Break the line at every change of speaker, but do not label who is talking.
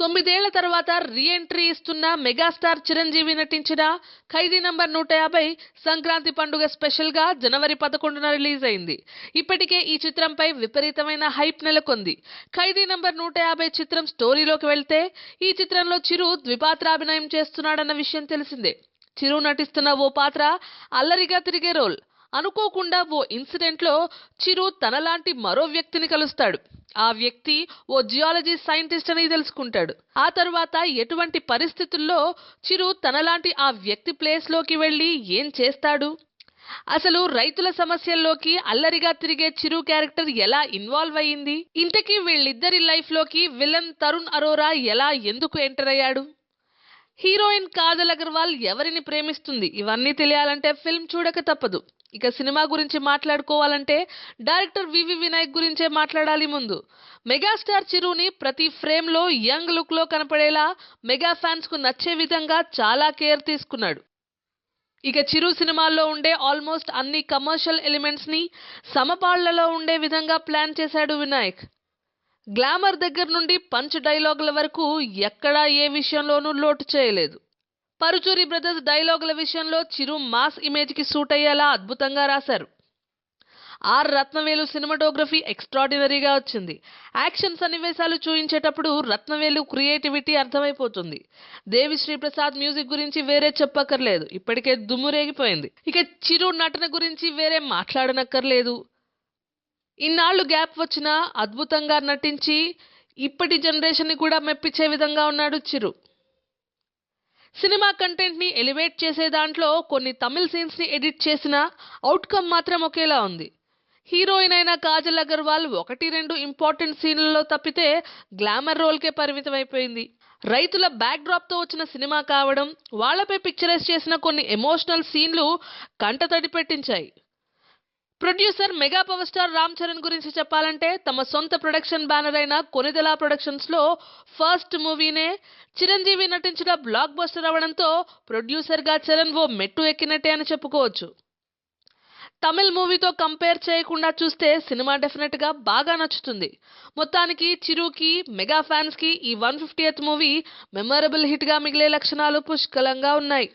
తొమ్మిదేళ్ళ తర్వాత re entry ఇస్తున్న megastar Chiranjeevi నటించిన ఖైదీ నంబర్ నూట యాభై సంక్రాంతి పండుగ స్పెషల్గా జనవరి పదకొండున రిలీజ్ అయింది. ఇప్పటికే ఈ చిత్రంపై విపరీతమైన హైప్ నెలకొంది. ఖైదీ నంబర్ నూట యాభై చిత్రం స్టోరీలోకి వెళ్తే ఈ చిత్రంలో చిరు ద్విపాత్రాభినయం చేస్తున్నాడన్న విషయం తెలిసిందే. చిరు నటిస్తున్న ఓ పాత్ర అల్లరిగా తిరిగే రోల్. అనుకోకుండా ఓ ఇన్సిడెంట్లో చిరు తనలాంటి మరో వ్యక్తిని కలుస్తాడు. ఆ వ్యక్తి ఓ జియాలజీ సైంటిస్ట్ అని తెలుసుకుంటాడు. ఆ తర్వాత ఎటువంటి పరిస్థితుల్లో చిరు తనలాంటి ఆ వ్యక్తి ప్లేస్లోకి వెళ్ళి ఏం చేస్తాడు? అసలు రైతుల సమస్యల్లోకి అల్లరిగా తిరిగే చిరు క్యారెక్టర్ ఎలా ఇన్వాల్వ్ అయ్యింది? ఇంతకీ వీళ్ళిద్దరి లైఫ్లోకి విలన్ తరుణ్ అరోరా ఎలా ఎందుకు ఎంటర్ అయ్యాడు? హీరోయిన్ కాజల్ అగర్వాల్ ఎవరిని ప్రేమిస్తుంది? ఇవన్నీ తెలియాలంటే ఫిల్మ్ చూడక తప్పదు. ఇక సినిమా గురించి మాట్లాడుకోవాలంటే డైరెక్టర్ వివి వినాయక్ గురించే మాట్లాడాలి ముందు. మెగాస్టార్ చిరుని ప్రతి ఫ్రేమ్లో యంగ్ లుక్లో కనపడేలా మెగా ఫ్యాన్స్కు నచ్చే విధంగా చాలా కేర్ తీసుకున్నాడు. ఇక చిరు సినిమాల్లో ఉండే ఆల్మోస్ట్ అన్ని కమర్షియల్ ఎలిమెంట్స్ని సమపాళ్ళలో ఉండే విధంగా ప్లాన్ చేశాడు వినాయక్. గ్లామర్ దగ్గర నుండి పంచ్ డైలాగుల వరకు ఎక్కడా ఏ విషయంలోనూ లోటు చేయలేదు. పరుచూరి బ్రదర్స్ డైలాగుల విషయంలో చిరు మాస్ ఇమేజ్కి సూట్ అయ్యేలా అద్భుతంగా రాశారు. ఆర్ రత్నవేలు సినిమాటోగ్రఫీ ఎక్స్ట్రాడినరీగా వచ్చింది. యాక్షన్ సన్నివేశాలు చూయించేటప్పుడు రత్నవేలు క్రియేటివిటీ అర్థమైపోతుంది. దేవి ప్రసాద్ మ్యూజిక్ గురించి వేరే చెప్పక్కర్లేదు. ఇప్పటికే దుమ్మురేగిపోయింది. ఇక చిరు నటన గురించి వేరే మాట్లాడనక్కర్లేదు. ఇన్నాళ్ళు గ్యాప్ వచ్చినా అద్భుతంగా నటించి ఇప్పటి జనరేషన్ని కూడా మెప్పించే విధంగా ఉన్నాడు చిరు. సినిమా కంటెంట్ని ఎలివేట్ చేసే దాంట్లో కొన్ని తమిళ్ సీన్స్ని ఎడిట్ చేసిన అవుట్కమ్ మాత్రం ఒకేలా ఉంది. హీరోయిన్ అయిన కాజల్ అగర్వాల్ ఒకటి రెండు ఇంపార్టెంట్ సీన్లలో తప్పితే గ్లామర్ రోల్కే పరిమితం అయిపోయింది రైతుల బ్యాక్డ్రాప్తో వచ్చిన సినిమా కావడం వాళ్ళపై పిక్చరైజ్ చేసిన కొన్ని ఎమోషనల్ సీన్లు కంటతడి పెట్టించాయి. Producer mega power star Ram Charan గురించి చెప్పాలంటే తమ సొంత ప్రొడక్షన్ బ్యానర్ అయిన కొనిదెల ప్రొడక్షన్స్లో ఫస్ట్ మూవీనే. చిరంజీవి నటించిన బ్లాక్ బస్టర్ అవడంతో ప్రొడ్యూసర్గా చరణ్ ఓ మెట్టు ఎక్కినట్టే అని చెప్పుకోవచ్చు. తమిళ్ మూవీతో కంపేర్ చేయకుండా చూస్తే సినిమా డెఫినెట్గా బాగా నచ్చుతుంది. మొత్తానికి చిరుకి మెగా ఫ్యాన్స్కి ఈ వన్ ఫిఫ్టీయత్ మూవీ మెమరబుల్ హిట్గా మిగిలే లక్షణాలు పుష్కలంగా ఉన్నాయి.